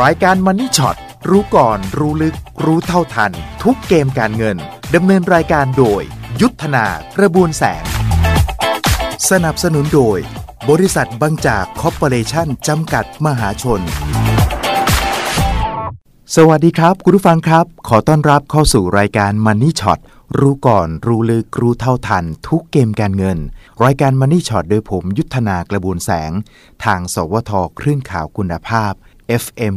รายการมันนี่ช็อตรู้ก่อนรู้ลึก รู้เท่าทัน ทุกเกมการเงินดำเนินรายการโดย ยุทธนากระบวนแสง สนับสนุนโดย บริษัทบางจากคอร์ปอเรชั่นจำกัดมหาชน สวัสดีครับ คุณผู้ฟังครับ ขอต้อนรับเข้าสู่รายการ Money Shot รู้ก่อนรู้ลึกรู้เท่าทัน ทุกเกมการเงิน รายการ Money Shot โดยผมยุทธนากระบวนแสง ทางสวทคลื่นข่าวคุณภาพ FM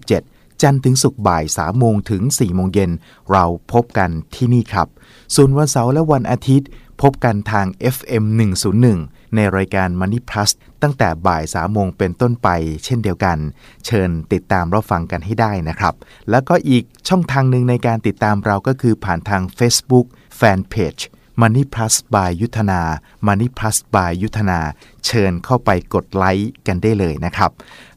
97 จันทร์ถึงศุกร์บ่าย3โมงถึง4โมงเย็น เราพบกันที่นี่ครับ ส่วนวันเสาร์และวันอาทิตย์ พบกันทาง FM 101 ในรายการ Money Plus ตั้งแต่บ่าย3โมงเป็นต้นไป เช่นเดียวกัน เชิญติดตามรับฟังกันให้ได้นะครับ แล้วก็อีกช่องทางหนึ่งในการติดตามเราก็คือผ่านทาง Facebook Fanpage Money Plus by ยุทธนา Money Plus by ยุทธนา เชิญเข้าไปกดไลค์กันได้เลยนะครับ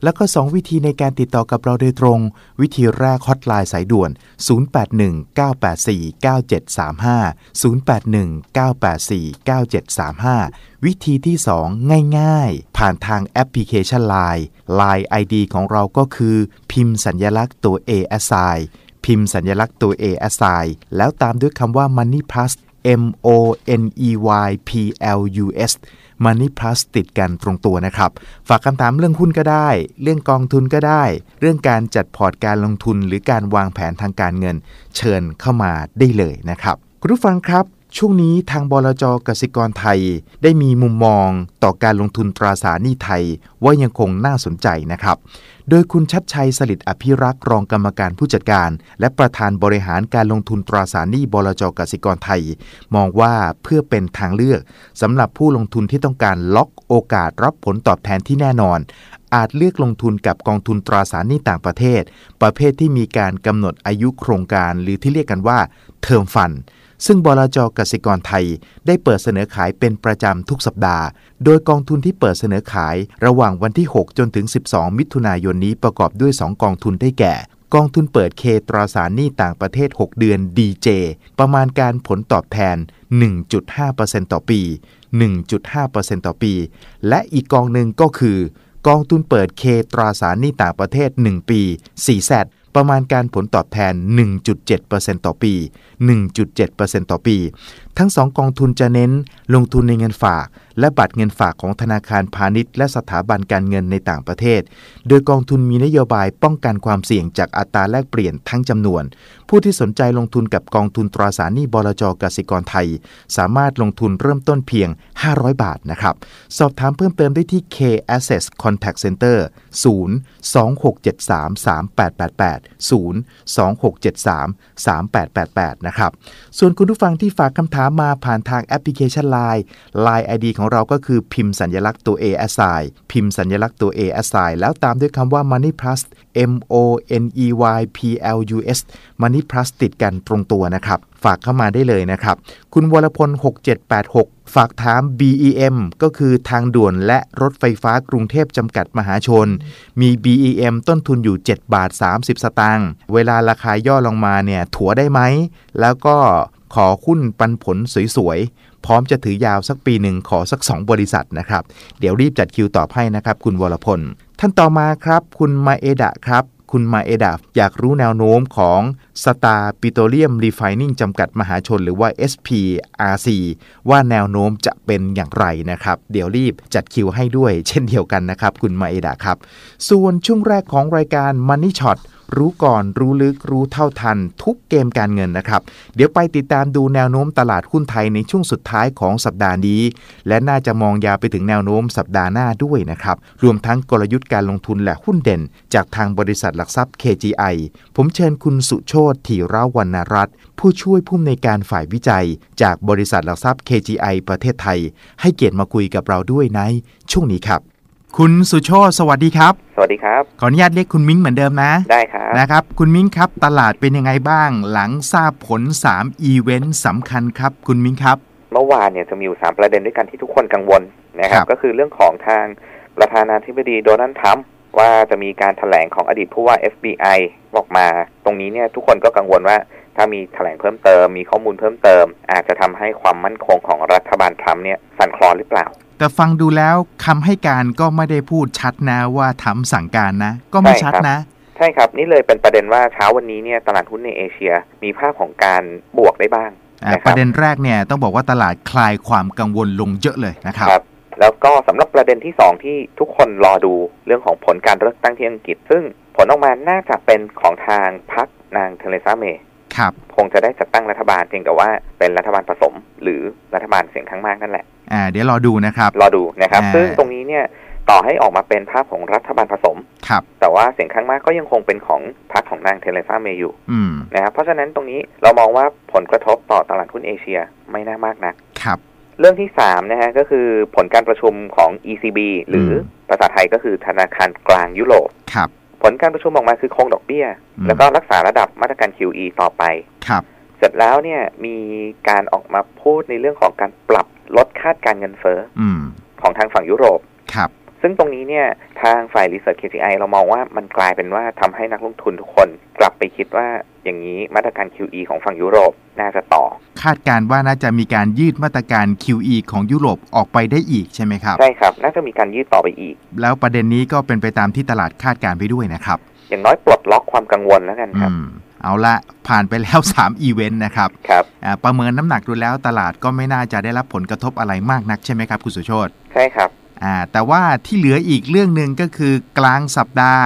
แล้วก็ 2 วิธีในการติดต่อกับเราโดยตรง วิธีแรกฮอตไลน์สายด่วน 0819849735 0819849735 วิธีที่ 2 ง่ายๆ ผ่านทางแอปพลิเคชัน Line Line ID ของเราก็คือ พิมพ์สัญญลักษณ์ตัว A S I พิมพ์สัญญลักษณ์ตัว A S I แล้วตามด้วยคำว่า Money Plus M O N E Y P L U S Money Plus ติดกันตรงตัวนะครับ ฝากคำถามเรื่องหุ้นก็ได้ เรื่องกองทุนก็ได้ เรื่องการจัดพอร์ตการลงทุนหรือการวางแผนทางการเงิน เชิญเข้ามาได้เลยนะครับ คุณผู้ฟังครับ ช่วงนี้ทางบลจกสิกรไทยได้มีมุมมองต่อการลงทุนตราสารหนี้ไทยว่ายังคงน่าสนใจนะครับ โดยคุณชัดชัยสลิดอภิรักษ์รองกรรมการผู้จัดการ และประธานบริหารการลงทุนตราสารหนี้บลจกสิกรไทย มองว่าเพื่อเป็นทางเลือกสำหรับผู้ลงทุนที่ต้องการล็อกโอกาสรับผลตอบแทนที่แน่นอน อาจเลือกลงทุนกับกองทุนตราสารหนี้ต่างประเทศ ประเภทที่มีการกำหนดอายุโครงการ หรือที่เรียกกันว่าเทอมฟัน ซึ่งบลจกสิกรไทยได้เปิดเสนอขายเป็นประจำทุกสัปดาห์ โดยกองทุนที่เปิดเสนอขายระหว่างวันที่ 6 จนถึง 12 มิถุนายนนี้ประกอบด้วย 2 กองทุนได้แก่ กองทุนเปิดเคตราสารหนี้ต่างประเทศ 6 เดือน DJ ประมาณการผลตอบแทน 1.5%ต่อปี 1.5%ต่อปี และอีกกองหนึ่งก็คือกองทุนเปิดเคตราสารหนี้ต่างประเทศ 1 ปี4แซด ประมาณการผลตอบแทน 1.7%ต่อปี 1.7%ต่อปี ทั้งสองกองทุนจะเน้นลงทุนในเงินฝาก และบัตรเงินฝากของธนาคารพาณิชย์ และสถาบันการเงินในต่างประเทศ โดยกองทุนมีนโยบายป้องกันความเสี่ยงจากอัตราแลกเปลี่ยนทั้งจำนวนผู้ที่สนใจลงทุนกับกองทุนตราสารหนี้บลจกสิกรไทย สามารถลงทุนเริ่มต้นเพียง 500 บาทนะครับ สอบถามเพิ่มเติมได้ที่ K Access Contact Center 0 2673 3888 0 2673 3888 นะครับ ส่วนคุณผู้ฟังที่ฝากคำถามมาผ่านทางแอปพลิเคชัน Line Line ID ของเราก็คือพิมพ์สัญลักษณ์ตัว A s i g n พิมพ์สัญลักษณ์ตัว A s i g n แล้วตามด้วยคำว่า Money Plus M O N E Y P L U S Money นี่ Plus ติดกันตรงตัวนะครับ ฝากเข้ามาได้เลยนะครับ คุณวรพล 6786 ฝากถาม BEM ก็คือทางด่วนและรถไฟฟ้ากรุงเทพจำกัดมหาชน มี BEM ต้นทุนอยู่ 7 บาท 30 สตางค์เวลาราคาย่อลงมาเนี่ยถัวได้ไหม แล้วก็ขอหุ้นปันผลสวยๆพร้อมจะถือยาวสักปีหนึ่งขอสัก 2 บริษัทนะครับ เดี๋ยวรีบจัดคิวตอบให้นะครับ คุณวรพล ท่านต่อมาครับ คุณมาเอดะครับ คุณมาเอดาอยากรู้แนวโน้มของสตาร์ปิโตรเลียมรีไฟนิ่งจำกัดมหาชนหรือว่า SPRC ว่าแนวโน้มจะเป็นอย่างไรนะครับ เดี๋ยวรีบจัดคิวให้ด้วยเช่นเดียวกันนะครับ คุณมาเอดาครับ ส่วนช่วงแรกของรายการ Money Shot รู้ก่อนรู้ลึกรู้เท่าทัน ทุกเกมการเงินนะครับ เดี๋ยวไปติดตามดูแนวโน้มตลาดหุ้นไทยในช่วงสุดท้ายของสัปดาห์นี้ และน่าจะมองยาวไปถึงแนวโน้มสัปดาห์หน้าด้วยนะครับ รวมทั้งกลยุทธ์การลงทุนและหุ้นเด่น จากทางบริษัทหลักทรัพย์ KGI ผมเชิญคุณสุโชตธีรวรรณรัตน์ผู้ช่วยผู้อำนวยการฝ่ายวิจัย จากบริษัทหลักทรัพย์ KGI ประเทศไทย ให้เกียรติมาคุยกับเราด้วยในช่วงนี้ครับ คุณสุโชตสวัสดีครับ สวัสดีครับ ขออนุญาตเรียกคุณมิ้งเหมือนเดิมนะ ได้ครับ นะครับ คุณมิ้งครับ ตลาดเป็นยังไงบ้าง หลังทราบผล 3 อีเวนต์สำคัญครับ คุณมิ้งครับ เมื่อวานเนี่ยจะมีอยู่สามประเด็นด้วยกันที่ทุกคนกังวลนะครัครับบก็คือเรื่องของทางประธานาธิบดีโดนัลด์ทรัมป์ว่าจะมีการถแถลงของอดีตผู้ว่า FBI ออกมา ตรงนี้เนี่ยทุกคนก็กังวลว่าถ้ามีแถลงเพิ่มเติม มีข้อมูลเพิ่มเติม อาจจะทำให้ความมั่นคงของรัฐบาลทรัมป์เนี่ยสั่นคลอนหรือเปล่า แต่ฟังดูแล้วคำให้การก็ไม่ได้พูดชัดนะว่าทำสั่งการนะ ก็ไม่ชัดนะ ใช่ครับนี่เลยเป็นประเด็นว่าเช้าวันนี้เนี่ยตลาดหุ้นในเอเชีย มีภาพของการบวกได้บ้างอ่านะคปรับระเด็นแรกเนี่ยต้องบอกว่าตลาดคลายความกังวลลงเยอะเลยนะครับครับแล้วก็สำหรับประเด็นที่สองที่ทุกคนรอดูเรื่องของผลการเลือกตั้งที่อังกฤษ ซึ่งผลออกมาน่าจะเป็นของทางพรรคนางเทเลซาเมย์ ครับคงจะได้จัดตั้งรัฐบาลเพียงแต่ว่าเป็นรัฐบาลผสม หรือรัฐบาลเสียงข้างมากนั่นแหละอ่าเดี๋ยวรอดูนะครับ รอดูนะครับอ่าซึ่งตรงนี้เนี่ยต่อให้ออกมาเป็นภาพของรัฐบาลผสม ครับ แต่ว่าเสียงข้างมากก็ยังคงเป็นของพรรคของนางเทเลซาเมย์อยู่อืมนะครับ เพราะฉะนั้นตรงนี้เรามองว่าผลกระทบต่อตลาดหุ้นเอเชียไม่น่ามากนัก ครับ เรื่องที่3นะฮะก็คือผลการประชุมของ ECB หรืออมภาษาไทยก็คือธนาคารกลางยุโรป ครับผ ลการประชุมออกมาคือคงดอกเบี้ยอืมแล้วก็รักษาระดับมาตรการ QE ต่อไป ครับ เสร็จแล้วเนี่ยมีการออกมาพูดในเรื่องของการปรับลดคาดการเงินเฟ้ออืมของทางฝั่งยุโรป ครับ ซึ่งตรงนี้เนี่ยทางฝ่าย Research KCI เรามองว่ามันกลายเป็นว่าทำให้นักลงทุนทุกคนกลับไปคิดว่าอย่างนี้มาตรการ QE ของฝั่งยุโรปน่าจะต่อ คาดการณ์ว่าน่าจะมีการยืดมาตรการ QE ของยุโรปออกไปได้อีกใช่ไหมครับ ใช่ครับ น่าจะมีการยืดต่อไปอีก แล้วประเด็นนี้ก็เป็นไปตามที่ตลาดคาดการณ์ไปด้วยนะครับ อย่างน้อยปลดล็อกความกังวลแล้วกันคอืรับมเอาละผ่านไปแล้ว 3 อีเวนต์นะครับครับอ่าประเมินน้ำหนักดูแล้วตลาดก็ไม่น่าจะได้รับผลกระทบอะไรมากนักใช่ไหมครับ คุณสุโชตใช่ครับอ่า แต่ว่าที่เหลืออีกเรื่องหนึ่งก็คือกลางสัปดาห์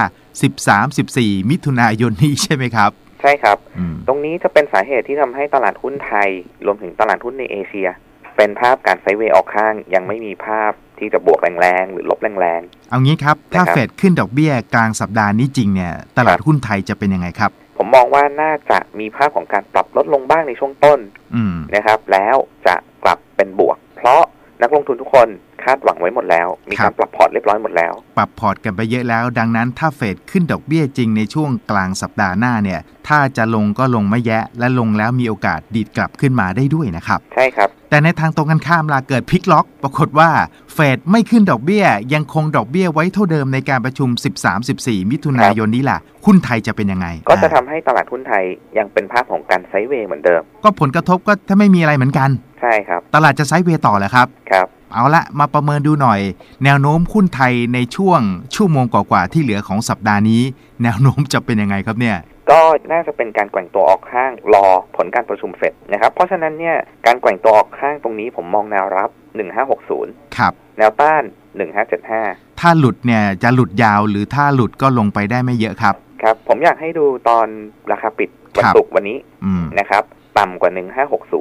13-14 มิถุนายนนี้ใช่ไหมครับ ใช่ครับอืมตรงนี้จะเป็นสาเหตุที่ทำให้ตลาดหุ้นไทย รวมถึงตลาดหุ้นในเอเชีย เป็นภาพการไซด์เวย์ออกข้าง ยังไม่มีภาพที่จะบวกแรงๆ หรือลบแรงเอางี้ครับ ถ้านะครับเฟดขึ้นดอกเบี้ยกลางสัปดาห์นี้จริงเนี่ย ตลาดหุ้นไทยจะเป็นยังไงครับๆผมมองว่าน่าจะมีภาพของการปรับลดลงบ้างในช่วงต้นอืมนะครับ แล้วจะกลับเป็นบวก เพราะนักลงทุนทุกคน คาดหวังไว้หมดแล้ว มีครัการบปรับพอร์ตเรียบร้อยหมดแล้ว ปรับพอร์ตกันไปเยอะแล้ว ดังนั้นถ้าเฟดขึ้นดอกเบี้ยจริงในช่วงกลางสัปดาห์หน้าเนี่ย ถ้าจะลงก็ลงไม่แยะ และลงแล้วมีโอกาสดีดกลับขึ้นมาได้ด้วยนะครับ ใช่ครับ แต่ในทางตรงกันข้ามลาเกิดพลิกล็อก ปรากฏว่าเฟดไม่ขึ้นดอกเบี้ย ยังคงดอกเบี้ยไว้เท่าเดิมในการประชุม 13-14 มิถุนายนนี้ล่ะหุ้นไทยจะเป็นยังไง ก็จะอ่าทำให้ตลาดหุ้นไทยยังเป็นภาพของการไซด์เวย์เหมือนเดิม ก็ผลกระทบก็ถ้าไม่มีอะไรเหมือนกัน ใช่ครับ ตลาดจะไซด์เวย์ต่อแหละครับ ครับ เอาละมาประเมินดูหน่อย แนวโน้มหุ้นไทยในช่วงชั่วโมงกว่าๆที่เหลือของสัปดาห์นี้ แนวโน้มจะเป็นยังไงครับเนี่ยก็น่าจะเป็นการแกว่งตัวออกข้างรอผลการประชุมเฟดนะครับเพราะฉะนั้นเนี่ยการแกว่งตัวออกข้างตรงนี้ผมมองแนวรับ 1560 ครับ แนวต้าน 1575 ถ้าหลุดเนี่ยจะหลุดยาวหรือถ้าหลุดก็ลงไปได้ไม่เยอะครับ ครับ ผมอยากให้ดูตอนราคาปิดวันครับศุกร์วันนี้อืมนะครับ ต่ำกว่า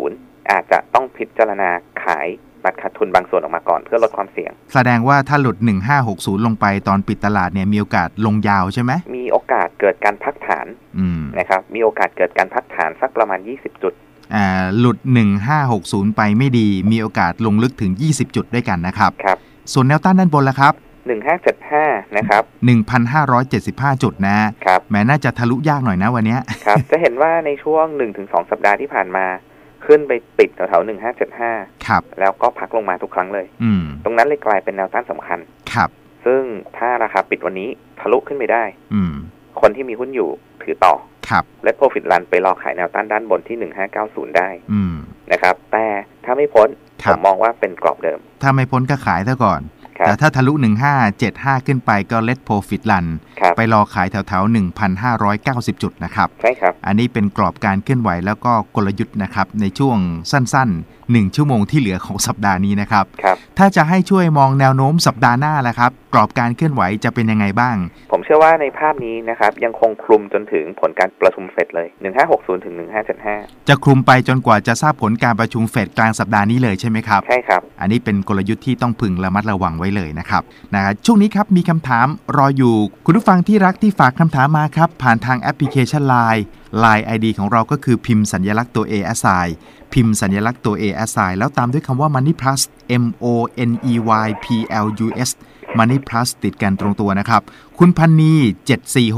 1560 อาจจะต้องพิจารณาขายบัตรขาดทุนบางส่วนออกมาก่อนเพื่อลดความเสี่ยง แสดงว่าถ้าหลุด 1560 ลงไปตอนปิดตลาดเนี่ยมีโอกาสลงยาวใช่ไหม มีโอกาสเกิดการพักฐานอืมนะครับมีโอกาสเกิดการพักฐานสักประมาณ 20 จุดอ่าหลุด 1560 ไปไม่ดี มีโอกาสลงลึกถึง 20 จุดด้วยกันนะครับครับส่วนแนวต้านด้านบนล่ะครับ 1575 นะครับ 1,575 จุดนะครับแม้น่าจะทะลุยากหน่อยนะวันเนี้ยครับจะเห็นว่าในช่วง 1-2 สัปดาห์ที่ผ่านมา ขึ้นไปปิดแถวๆ1575ครับ แล้วก็พักลงมาทุกครั้งเลย อืม ตรงนั้นเลยกลายเป็นแนวต้านสำคัญ ครับ ซึ่งถ้าราคาปิดวันนี้ทะลุขึ้นไปได้ อืม คนที่มีหุ้นอยู่ถือต่อ ครับ และ Profit Run ไปรอขายแนวต้านด้านบนที่ 1590 ได้อืม นะครับ แต่ถ้าไม่พ้น คผรับ มมองว่าเป็นกรอบเดิม ถ้าไม่พ้นก็ขายซะก่อน ครับ แต่ถ้าทะลุ 1575 ขึ้นไปก็ let profit run ครับ ไปรอขายแถวๆ 1,590 จุดนะครับ ใช่ครับ อันนี้เป็นกรอบการเคลื่อนไหวแล้วก็กลยุทธ์นะครับ ในช่วงสั้นๆ 1 ชั่วโมงที่เหลือของสัปดาห์นี้นะครับ ครับ ถ้าจะให้ช่วยมองแนวโน้มสัปดาห์หน้าแล้วครับ กรอบการเคลื่อนไหวจะเป็นยังไงบ้าง ผมเชื่อว่าในภาพนี้นะครับยังคงคลุมจนถึงผลการประชุมเฟดเลย 1560ถึง1575 จะคลุมไปจนกว่าจะทราบผลการประชุมเฟดกลางสัปดาห์นี้เลยใช่ไหมครับใช่ครับ อันนี้เป็นกลยุทธ์ที่ต้องพึงระมัดระวังไว้เลยนะครับนะช่วงนี้ครับมีคำถามรออยู่คุณผู้ฟังที่รักที่ฝากคำถามมาครับ ผ่านทางแอปพลิเคชัน Line Line ID ของเราก็คือพิมพ์สัญลักษณ์ตัว A S I พิมพ์สัญลักษณ์ตัว A S I แล้วตามด้วยคำว่า Money Plus M O N E Y P L U S Money Plus ติดกันตรงตัวนะครับ คุณพันนี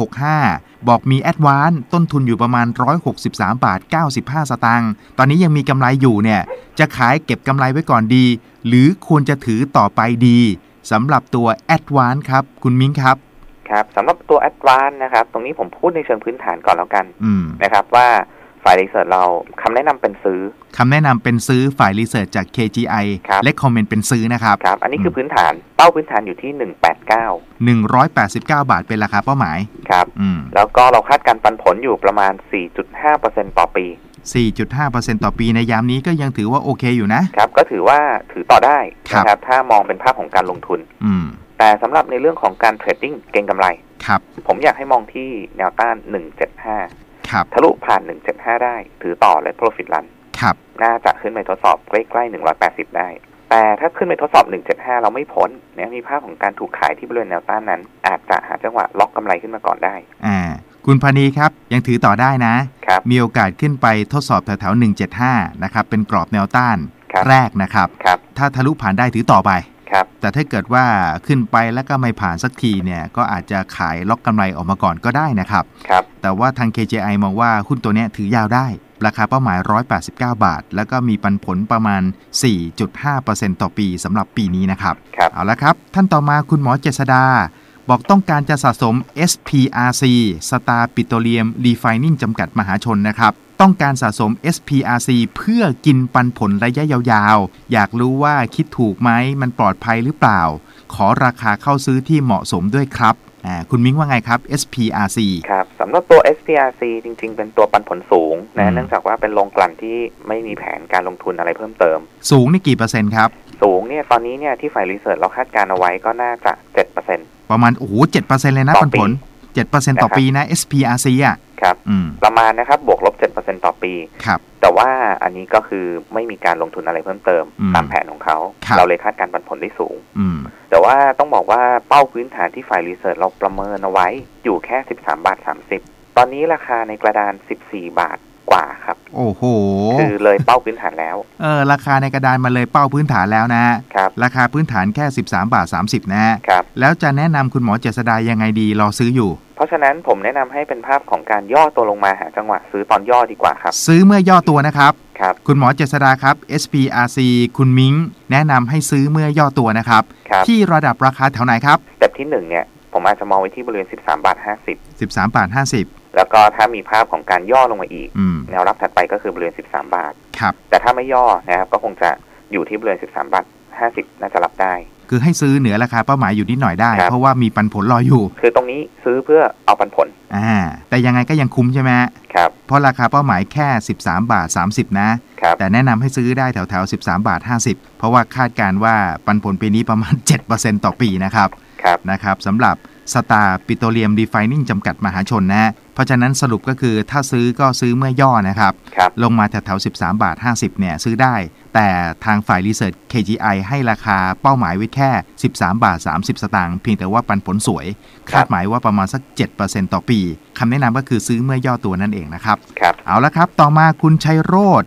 7465 บอกมีแอดวานต้นทุนอยู่ประมาณ 163 บาท 95 สตางค์ ตอนนี้ยังมีกำไรอยู่เนี่ย จะขายเก็บกำไรไว้ก่อนดี หรือควรจะถือต่อไปดีสำหรับตัว a d v a n c e ครับ คุณมิ้งครับ ครับสำหรับตัว a d v a n c e นะครับ ตรงนี้ผมพูดในเชิงพื้นฐานก่อนแล้วกันอืมนะครับ ว่าฝ่ายรีเสิร์ชเราคำแนะนำเป็นซื้อคำแนะนำเป็นซื้อฝ่ายรีเสิร์ชจาก KGI ครับและคอมเมนต์เป็นซื้อนะครับครับ อันนี้คือพื้นฐานเป้าพื้นฐานอยู่ที่ 189 189 บาทเป็นราคาเป้าหมายครับอืมแล้วก็เราคาดการปันผลอยู่ประมาณ 4.5%ต่อปี 4.5%ต่อปีในยามนี้ก็ยังถือว่าโอเคอยู่นะครับ ก็ถือว่าถือต่อได้ครับนะครับถ้ามองเป็นภาพของการลงทุนอืม แต่สำหรับในเรื่องของการเทรดดิ้งเก็งกำไรครับ ผมอยากให้มองที่แนวต้าน 175 ครับ ทะลุผ่าน 175 ได้ ถือต่อและ profit run ครับ น่าจะขึ้นไปทดสอบใกล้ๆ 180 ได้ แต่ถ้าขึ้นไปทดสอบ 175 เราไม่พ้นเนี่ยมีภาพของการถูกขายที่บริเวณแนวต้านนั้น อาจจะหาจังหวะล็อกกำไรขึ้นมาก่อนได้ อ่า คุณพานีครับ ยังถือต่อได้นะครับมีโอกาสขึ้นไปทดสอบแถวๆ175 นะครับ เป็นกรอบแนวต้านครับแรกนะครับครับถ้าทะลุผ่านได้ถือต่อไป ครับแต่ถ้าเกิดว่าขึ้นไปแล้วก็ไม่ผ่านสักทีเนี่ยก็อาจจะขายล็อกกำไรออกมาก่อนก็ได้นะครับครับแต่ว่าทาง KJI มองว่าหุ้นตัวเนี้ยถือยาวได้ ราคาเป้าหมาย 189 บาท แล้วก็มีปันผลประมาณ 4.5%ต่อปีสำหรับปีนี้นะครับครับเอาละครับ ท่านต่อมาคุณหมอเจษดาบอกต้องการจะสะสม SPRC Star Petroleum Refining จำกัดมหาชนนะครับ ต้องการสะสม SPRC เพื่อกินปันผลระยะยาวๆ อยากรู้ว่าคิดถูกไหมมันปลอดภัยหรือเปล่า ขอราคาเข้าซื้อที่เหมาะสมด้วยครับอ่าคุณมิ้งว่าไงครับ SPRC ครับสำหรับตัว SPRC จริง ๆ เป็นตัวปันผลสูงอืนะมเนื่องจากว่าเป็นโรงกลั่นที่ไม่มีแผนการลงทุนอะไรเพิ่มเติม สูงนี่กี่เปอร์เซ็นต์ครับ สูงเนี่ยตอนนี้เนี่ยที่ฝ่ายรีเสิร์ชเราคาดการเอาไว้ก็น่าจะ 7%ประมาณโอ้โหเจ็ดเปอร์เซ็นต์เลยนะต่อปันผล ปีเจ็ดเปอร์เซ็นต์ต่อนะครับปีนะ SPRC อะครับอืมประมาณนะครับบวกลบ 7%ต่อปีครับแต่ว่าอันนี้ก็คือไม่มีการลงทุนอะไรเพิ่มเติมอืมตามแผนของเขาครับเราเลยคาดการปันผลได้สูงอืมแต่ว่าต้องบอกว่าเป้าพื้นฐานที่ฝ่ายรีเสิร์ชเราประเมินเอาไว้อยู่แค่ 13 บาท 30 ตอนนี้ราคาในกระดาน 14 บาท กว่าครับ โอ้โห คือเลยเป้าพื้นฐานแล้ว เออ ราคาในกระดานมาเลยเป้าพื้นฐานแล้วนะครับ ราคาพื้นฐานแค่ 13 บาท 30 นะฮะครับ แล้วจะแนะนำคุณหมอเจษดายังไงดีรอซื้ออยู่ เพราะฉะนั้นผมแนะนำให้เป็นภาพของการย่อตัวลงมาหาจังหวะซื้อตอนย่อดีกว่าครับ ซื้อเมื่อย่อตัวนะครับครับคุณหมอเจษดาครับ SPRC คุณมิงแนะนำให้ซื้อเมื่อย่อตัวนะครับครับที่ระดับราคาแถวไหนครับสเต็ปที่หนึ่งเนี่ยผมอาจจะมองไว้ที่บริเวณ 13 บาท 50 13 บาท 50 แล้วก็ถ้ามีภาพของการย่อลงมาอีกอืมแนวรับถัดไปก็คือบริเวณ 13 บาทครับแต่ถ้าไม่ย่อนะครับก็คงจะอยู่ที่บริเวณ 13 บาท 50 น่าจะรับได้ คือให้ซื้อเหนือราคาเป้าหมายอยู่นิดหน่อยได้ครับเพราะว่ามีปันผลรออยู่ คือตรงนี้ซื้อเพื่อเอาปันผล อ่า แต่ยังไงก็ยังคุ้มใช่ไหมฮะครับ เพราะราคาเป้าหมายแค่ 13 บาท 30 นะครับแต่แนะนำให้ซื้อได้แถวแถวๆ13 บาท 50 เพราะว่าคาดการณ์ว่าปันผลปีนี้ประมาณ 7%ต่อปีนะครับ ครับ นะครับสำหรับ สตาร์ปิโตรเลียมรีไฟนิ่งจำกัดมหาชนนะเพราะฉะนั้นสรุปก็คือถ้าซื้อก็ซื้อเมื่อย่อนะครับครับลงมาแถวแถวๆ13 บาท 50 เนี่ยซื้อได้ แต่ทางฝ่ายรีเสิร์ช KGI ให้ราคาเป้าหมายไว้แค่ 13 บาท 30 สตางค์เพียงแต่ว่าปันผลสวย คาดหมายว่าประมาณสัก 7%ต่อปีคำแนะนำก็คือซื้อเมื่อย่อตัวนั่นเองนะครับครับเอาละครับ ต่อมาคุณชัยโรธ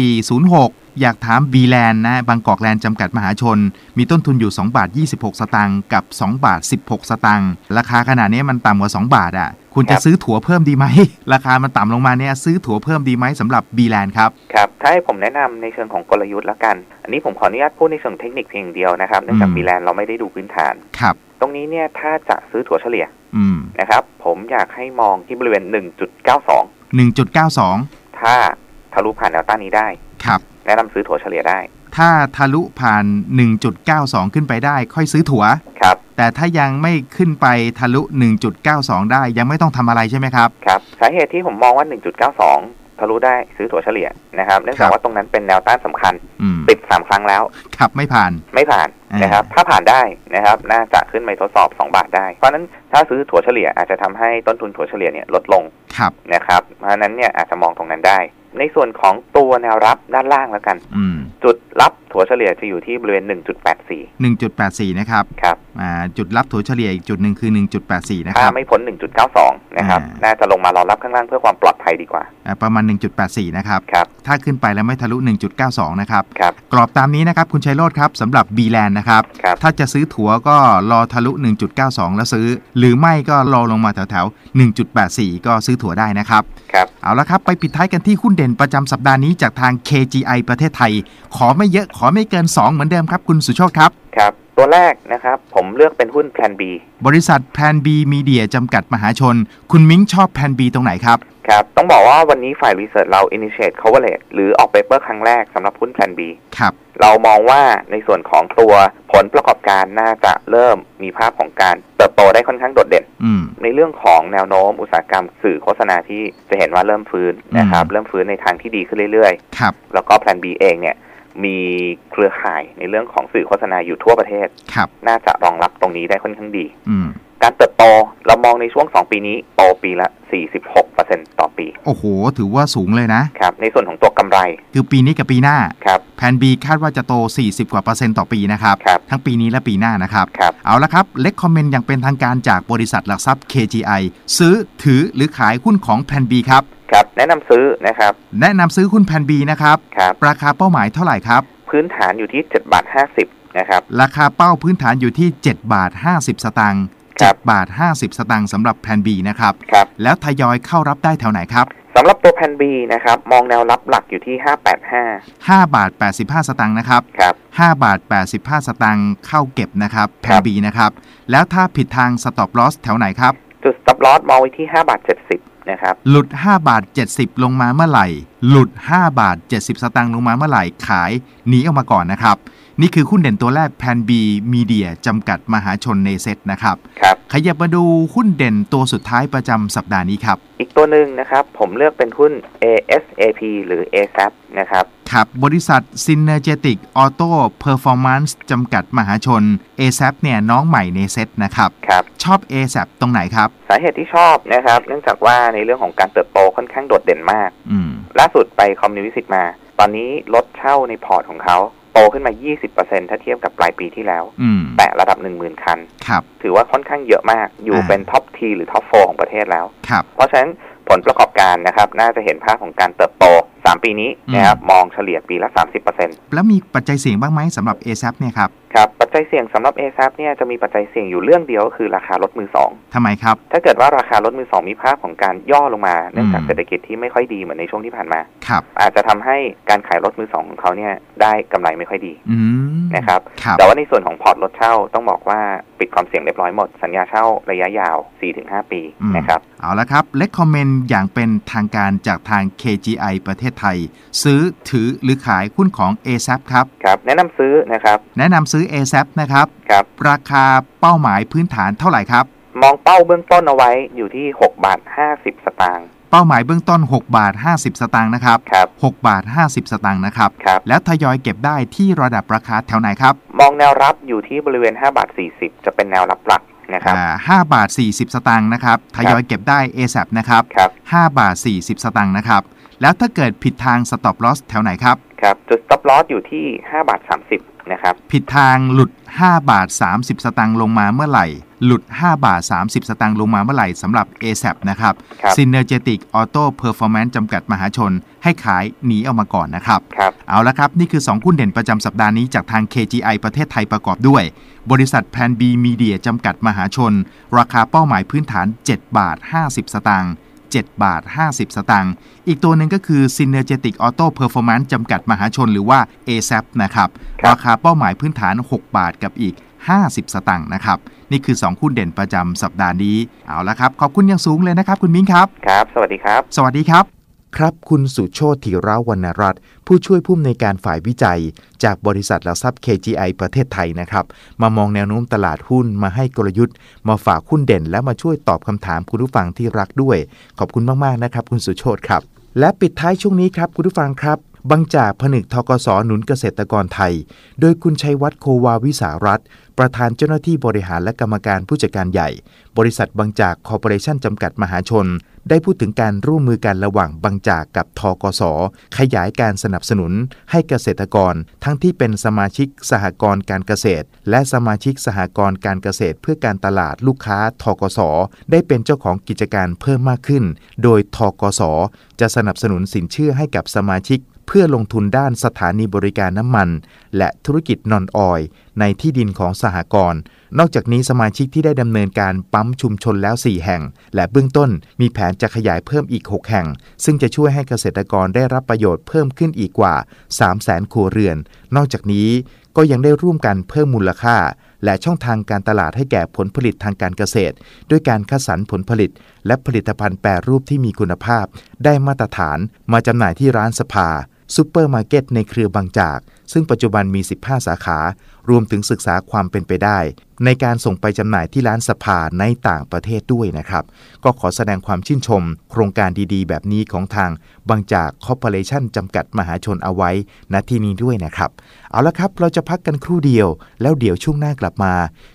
0406 อยากถามบีแลนด์นะบางกอกแลนด์จำกัดมหาชน มีต้นทุนอยู่ 2 บาท 26 สตางค์กับ 2 บาท 16 สตางค์ราคาขนาดนี้มันต่ำกว่า 2 บาทอะ คุณจะครับซื้อถั่วเพิ่มดีไหม ราคามันต่ำลงมาเนี่ยซื้อถั่วเพิ่มดีไหมสำหรับบีแลนด์ครับ ครับ ถ้าให้ผมแนะนำในเชิงของกลยุทธ์แล้วกัน อันนี้ผมขออนุญาตพูดในเชิงเทคนิคเพียงอย่างเดียวนะครับเนื่องจากอืมบีแลนด์เราไม่ได้ดูพื้นฐานครับตรงนี้เนี่ยถ้าจะซื้อถั่วเฉลี่ยอืมนะครับผมอยากให้มองที่บริเวณ 1.92 1.92 ถ้าทะลุผ่านแนวต้านนี้ได้ ครับแนะนำซื้อถั่วเฉลี่ยได้ ถ้าทะลุผ่าน 1.92 ขึ้นไปได้ ค่อยซื้อถั่วครับ แต่ถ้ายังไม่ขึ้นไปทะลุ 1.92 ได้ยังไม่ต้องทำอะไรใช่ไหมครับครับสาเหตุที่ผมมองว่า 1.92 ทะลุได้ซื้อถั่วเฉลี่ยนะครับเนื่องจากว่าตรงนั้นเป็นแนวต้านสำคัญอืมติด3ครั้งแล้วครับไม่ผ่านไม่ผ่านอ่านนะครับถ้าผ่านได้นะครับน่าจะขึ้นไปทดสอบ 2 บาทได้ เพราะฉะนั้นถ้าซื้อถั่วเฉลี่ยอาจจะทำให้ต้นทุนถั่วเฉลี่ยเนี่ยลดลงครับนะครับเพราะฉะนั้นเนี่ยอาจจะมองตรงนั้นได้ ในส่วนของตัวแนวรับด้านล่างแล้วกันอืมจุดรับ ถั่วเฉลี่ยจะอยู่ที่บริเวณ 1.84 1.84 นะครับครับอ่าจุดรับถั่วเฉลี่ยอีกจุดหนึ่งคือ 1.84 นะคถ้ารับไม่พ้น 1.92 นะครับอ่าน่าจะลงมารอรับข้างล่างเพื่อความปลอดภัยดีกว่าอ่า ประมาณ 1.84 นะครับครับ ถ้าขึ้นไปแล้วไม่ทะลุ 1.92 นะครับครับกรอบตามนี้นะครับ คุณชัยโรธครับสำหรับ b ีแลนด์นะครับครับ ถ้าจะซื้อถั่วก็รอทะลุ 1.92 แล้วซื้อ หรือไม่ก็รอลงมาแถวๆ 1.84 ก็ซื้อถั่วได้นะครับครับเอาละครับไปปิดท้ายกันที่หุ้นเด่นประจำสัปดาห์นี้จากทาง KGI ประเทศไทย ขอไม่เยอะขอไม่เกิน 2 เหมือนเดิมครับคุณสุโชคครับ ครับ ตัวแรกนะครับ ผมเลือกเป็นหุ้นแพลน B บริษัทแพนบีมีเดียจำกัดมหาชน คุณมิ้งชอบแพนบีตรงไหนครับ ครับ ต้องบอกว่าวันนี้ฝ่ายรีเสิร์ชเรา initiate coverage หรือออกเปเปอร์ครั้งแรกสำหรับหุ้นแพลน B ครับ เรามองว่าในส่วนของตัวผลประกอบการน่าจะเริ่มมีภาพของการเติบโตได้ค่อนข้างโดดเด่น อืม ในเรื่องของแนวโน้มอุตสาหกรรมสื่อโฆษณาที่จะเห็นว่าเริ่มฟื้นนะครับ อืม เริ่มฟื้นในทางที่ดีขึ้นเรื่อย ครับ ๆ แล้วก็แพลน B เองเนี่ย มีเครือข่ายในเรื่องของสื่อโฆษณาอยู่ทั่วประเทศครับน่าจะรองรับตรงนี้ได้ค่อนข้างดีอืมการเติบโตเรามองในช่วง 2 ปีนี้โตปีละ 46%ต่อปี โอ้โห ถือว่าสูงเลยนะครับ ในส่วนของตัวกำไร คือปีนี้กับปีหน้าครับแพนบีคาดว่าจะโต 40 กว่าเปอร์เซ็นต์ต่อปีนะครับครับทั้งปีนี้และปีหน้านะครับครับเอาละครับ เล็กคอมเมนต์อย่างเป็นทางการจากบริษัทหลักทรัพย์ KGI ซื้อถือหรือขายหุ้นของแพนบีครับครับ แนะนำซื้อนะครับ แนะนำซื้อหุ้นแพนบีนะครับ ครับ ราคาเป้าหมายเท่าไหร่ครับ พื้นฐานอยู่ที่7บาท50นะครับ ราคาเป้าพื้นฐานอยู่ที่ 7 บาท 50 สตางค์ครับ 7บาท 50 สตางค์สำหรับแพนบีนะครับ ครับแล้วทยอยเข้ารับได้แถวไหนครับ สำหรับตัวแพน B นะครับ มองแนวรับหลักอยู่ที่585 5บาท 85 สตางค์นะครับ ครับ 5 บาท 85 สตางค์เข้าเก็บนะครับแพครันบบีนะครับ แล้วถ้าผิดทาง stop loss แถวไหนครับ จุด stop loss มองไว้ที่5บาท 70นะครับหลุด 5 บาท 70 ลงมาเมื่อไหร่ หลุด 5 บาท 70 สตางค์ลงมาเมื่อไหร่ขายหนีออกมาก่อนนะครับ นี่คือหุ้นเด่นตัวแรกแพนบีมีเดียจำกัดมหาชนในเซ็ตนะครับครับขยับมาดูหุ้นเด่นตัวสุดท้ายประจำสัปดาห์นี้ครับอีก ตัวหนึ่งนะครับ ผมเลือกเป็นหุ้น ASAP หรือ ASAP นะครับ ครับ บริษัท Synergetic Auto Performance จำกัดมหาชน ASAP เนี่ยน้องใหม่ในเซ็ตนะครับ ครับ ชอบ ASAP ตรงไหนครับ สาเหตุที่ชอบนะครับ เนื่องจากว่าในเรื่องของการเติบโตค่อนข้างโดดเด่นมาก อืม ล่าสุดไปคอมนิวิสิตมา ตอนนี้รถเช่าในพอร์ตของเขาโตขึ้นมา 20%ถ้าเทียบกับปลายปีที่แล้ว อืม แตะระดับ 10,000 คัน ครับ ถือว่าค่อนข้างเยอะมาก อยู่อ่า เป็นท็อปทีหรือท็อปโฟของประเทศแล้ว ครับ เพราะฉะนั้นผ ลประกอบการนะครับ น่าจะเห็นภาพของการเติบโต 3ปีนี้นะครับมองเฉลี่ยปีละ 30%แล้วมีปัจจัยเสี่ยงบ้างไหมสำหรับ ASAP เนี่ยครับครับปัจจัยเสี่ยงสำหรับ a อ a p เนี่ยจะมีปัจจัยเสี่ยงอยู่เรื่องเดียวก็คือราคารถมือสองทำไมครับ ถ้าเกิดว่าราคารถมือสองมีภาพของการย่อลงมาเนื่องจากอืมเศรษฐกิจที่ไม่ค่อยดีเหมือนในช่วงที่ผ่านมาครับอาจจะทำให้การขายรถมือสองของเขาเนี่ยได้กำไรไม่ค่อยดีอืมนะครับครับแต่ว่าในส่วนของพอร์ตรถเช่าต้องบอกว่าปิดความเสี่ยงเรียบร้อยหมด สัญญาเช่าระยะยาว 4-5 ปีอืมนะครับเอาละครับเล็กคอมเมนต์อย่างเป็นทางการจากทาง KGI ประเทศไทย ซื้อถือหรือขายหุ้นของ ASAP ครับครับ แนะนำซื้อนะครับ แนะนำซื้อ ASAP นะครับครับราคาเป้าหมายพื้นฐานเท่าไหร่ครับ มองเป้าเบื้องต้นเอาไว้อยู่ที่6บาท50 สตางค์เป้าหมายเบื้องต้น 6 บาท 50 สตางค์นะครับครับ6บาท 50 สตางค์นะครับครับ แล้วทยอยเก็บได้ที่ระดับราคาแถวไหนครับ มองแนวรับอยู่ที่บริเวณ 5 บาท 40 จะเป็นแนวรับหลักนะครับอ่า5บาท 40 สตางค์นะครับ ทยอยเก็บได้ ASAP นะครับครับ5บาท 40 สตางค์นะครับ แล้วถ้าเกิดผิดทาง stop loss แถวไหนครับ ครับ จุด stop loss อยู่ที่ 5 บาท 30 นะครับ ผิดทางหลุด 5 บาท 30 สตางค์ลงมาเมื่อไหร่ หลุด 5 บาท 30 สตางค์ลงมาเมื่อไหร่สำหรับ ASAP นะครับครับ Synergetic Auto Performance จำกัดมหาชน ให้ขายหนีออกมาก่อนนะครับครับ เอาละครับ นี่คือ 2 หุ้นเด่นประจำสัปดาห์นี้จากทาง KGI ประเทศไทยประกอบด้วย บริษัทแพนบีมีเดียจำกัดมหาชน ราคาเป้าหมายพื้นฐาน 7 บาท 50 สตางค์ 7 บาท 50 สตางค์ อีกตัวหนึ่งก็คือ Synergetic Auto Performance จำกัดมหาชนหรือว่า ASAP นะครับครับราคาเป้าหมายพื้นฐาน 6 บาทกับอีก 50 สตางค์นะครับ นี่คือ2หุ้นเด่นประจำสัปดาห์นี้ เอาละครับ ขอบคุณอย่างสูงเลยนะครับ คุณมิ้งครับ ครับ สวัสดีครับ สวัสดีครับ ครับ คุณสุโชติธีรวรรณรัตน์ผู้ช่วยผู้อำนวยการฝ่ายวิจัย จากบริษัทหลักทรัพย์ KGI ประเทศไทยนะครับ มามองแนวโน้มตลาดหุ้นมาให้กลยุทธ์ มาฝากหุ้นเด่น และมาช่วยตอบคำถามคุณผู้ฟังที่รักด้วย ขอบคุณมาก ๆ นะครับ คุณสุโชติครับ และปิดท้ายช่วงนี้ครับคุณผู้ฟังครับบางจากผนึกทกสหนุนเกษตรกรไทย โดยคุณชัยวัฒน์โควาวิสารัตประธานเจ้าหน้าที่บริหารและกรรมการผู้จัดการใหญ่ บริษัทบางจากคอร์ปอเรชั่นจำกัดมหาชน ได้พูดถึงการร่วมมือกันระหว่างบางจากกับทกส ขยายการสนับสนุนให้เกษตรกร ทั้งที่เป็นสมาชิกสหกรณ์การเกษตร และสมาชิกสหกรณ์การเกษตร เพื่อการตลาดลูกค้าทกส ได้เป็นเจ้าของกิจการเพิ่มมากขึ้น โดยทกส จะสนับสนุนสินเชื่อให้กับสมาชิกเพื่อลงทุนด้านสถานีบริการน้ำมัน และธุรกิจนอนออยในที่ดินของสหกรณ์ นอกจากนี้สมาชิกที่ได้ดำเนินการปั๊มชุมชนแล้ว 4 แห่ง และเบื้องต้นมีแผนจะขยายเพิ่มอีก 6 แห่ง ซึ่งจะช่วยให้เกษตรกรได้รับประโยชน์เพิ่มขึ้นอีกกว่า 3 0 0 0 0ครัวเรือน นอกจากนี้ก็ยังได้ร่วมกันเพิ่มมูลค่า และช่องทางการตลาดให้แก่ผลผลิตทางการเกษตร ด้วยการคัดสรรผลผลิต และผลิตภัณฑ์แปรรูปที่มีคุณภาพ ได้มาตรฐาน มาจำหน่ายที่ร้านสภาซูเปอร์มาร์เก็ตในเครือบางจาก ซึ่งปัจจุบันมี 15 สาขา รวมถึงศึกษาความเป็นไปได้ ในการส่งไปจำหน่ายที่ร้านสภาในต่างประเทศด้วยนะครับ ก็ขอแสดงความชื่นชม โครงการดีๆ แบบนี้ของทางบางจากคอร์ปอเรชั่นจำกัดมหาชนเอาไว้ณที่นี้ด้วยนะครับ เอาละครับเราจะพักกันครู่เดียว แล้วเดี๋ยวช่วงหน้ากลับมา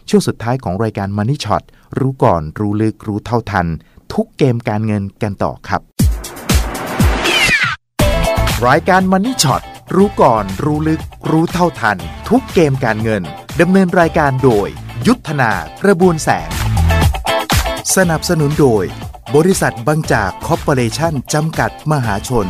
ช่วงสุดท้ายของรายการ Money Shot รู้ก่อนรู้ลึกรู้เท่าทัน ทุกเกมการเงินกันต่อครับรายการ Money Shot รู้ก่อน รู้ลึก รู้เท่าทัน ทุกเกมการเงิน ดำเนินรายการโดย ยุทธนากระบวนแสง สนับสนุนโดย บริษัทบางจากคอร์ปอเรชั่นจำกัดมหาชน